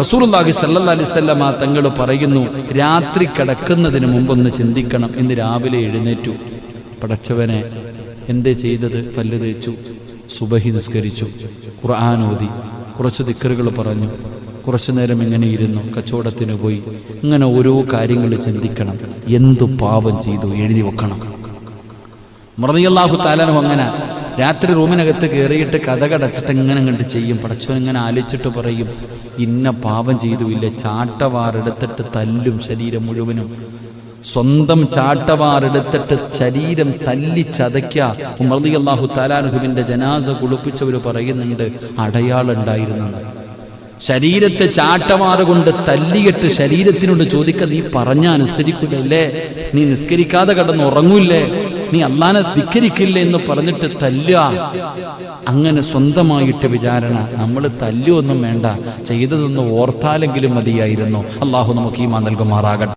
റസൂർലാഹി സല്ലാ അലിസ്വല്ലമ തങ്ങൾ പറയുന്നു രാത്രി കിടക്കുന്നതിന് മുമ്പൊന്ന് ചിന്തിക്കണം. ഇന്ന് രാവിലെ എഴുന്നേറ്റു. പടച്ചവനെ എന്ത് ചെയ്തത്? പല്ല് തേച്ചു. സുബഹി നിസ്കരിച്ചു. ഖുർആൻ ഓതി. കുറച്ച് ദിക്കറുകൾ പറഞ്ഞു. കുറച്ചു നേരം ഇങ്ങനെ ഇരുന്നു. കച്ചവടത്തിന് പോയി. ഇങ്ങനെ ഓരോ കാര്യങ്ങൾ ചിന്തിക്കണം. എന്തു പാപം ചെയ്തു? എഴുതി വെക്കണം. മൃതിയല്ലാഹു താലാനും അങ്ങനെ രാത്രി റൂമിനകത്ത് കയറിയിട്ട് കഥ കടച്ചിട്ട് ഇങ്ങനെ കണ്ട് ചെയ്യും. പടച്ചവൻ ഇങ്ങനെ ആലോചിച്ചിട്ട് പറയും ഇന്ന പാപം ചെയ്തുമില്ല ചാട്ടവാറെടുത്തിട്ട് തല്ലും ശരീരം മുഴുവനും. സ്വന്തം ചാട്ടവാറെടുത്തിട്ട് ശരീരം തല്ലി ചതയ്ക്ക. ഉമർദി അള്ളാഹു താലാനുഹുവിന്റെ ജനാസ കുളിപ്പിച്ചവർ പറയുന്നുണ്ട് അടയാളുണ്ടായിരുന്നു. ശരീരത്തെ ചാട്ടമാറ് കൊണ്ട് തല്ലിയിട്ട് ശരീരത്തിനോട് ചോദിക്ക നീ പറഞ്ഞ അനുസരിക്കില്ലേ നീ നിസ്കരിക്കാതെ കടന്ന് ഉറങ്ങൂല്ലേ? നീ അള്ളാനെ ധിക്കരിക്കില്ല എന്ന് പറഞ്ഞിട്ട് തല്ല അങ്ങനെ സ്വന്തമായിട്ട് വിചാരണ. നമ്മൾ തല്ലൊന്നും വേണ്ട. ചെയ്തതൊന്ന് ഓർത്താലെങ്കിലും മതിയായിരുന്നു. അള്ളാഹു നമുക്ക് ഈ മാ നൽകുമാറാകട്ടെ.